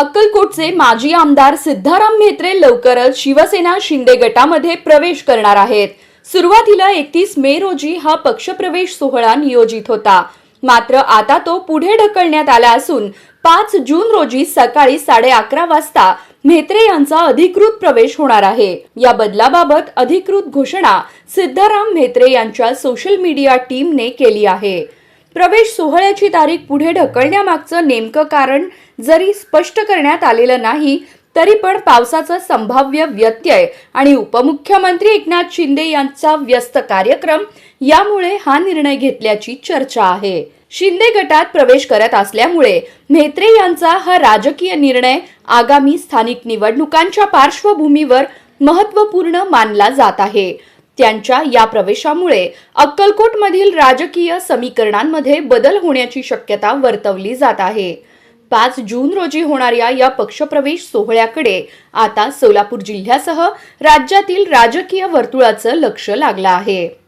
अक्कलकोटचे माजी आमदार सिद्धाराम म्हेत्रे लवकरच शिवसेना शिंदे गटामध्ये प्रवेश करणार आहेत. सुरुवातीला एकतीस मे रोजी हा पक्षप्रवेश सोहळा नियोजित होता. मात्र आता तो पुढे ढकलण्यात आला असून पाच जून रोजी सकाळी साडे अकरा वाजता म्हेत्रे यांचा अधिकृत प्रवेश होणार आहे. या बदलाबाबत अधिकृत घोषणा सिद्धाराम म्हेत्रे यांच्या सोशल मीडिया टीमने केली आहे. प्रवेश सोहळ्याची तारीख पुढे ढकलण्यामागचं नेमकं कारण जरी स्पष्ट करण्यात आलेलं नाही तरी पण पावसाचा संभाव्य व्यत्यय आणि उपमुख्यमंत्री एकनाथ शिंदे यांचा व्यस्त कार्यक्रम यामुळे हा निर्णय घेतल्याची चर्चा आहे. शिंदे गटात प्रवेश करत असल्यामुळे म्हेत्रे यांचा हा राजकीय निर्णय आगामी स्थानिक निवडणुकांच्या पार्श्वभूमीवर महत्त्वपूर्ण मानला जात आहे. त्यांच्या या प्रवेशामुळे अक्कलकोटमधील राजकीय समीकरणांमध्ये बदल होण्याची शक्यता वर्तवली जात आहे. पाच जून रोजी होणाऱ्या या पक्षप्रवेश सोहळ्याकडे आता सोलापूर जिल्ह्यासह राज्यातील राजकीय वर्तुळाचं लक्ष लागलं आहे.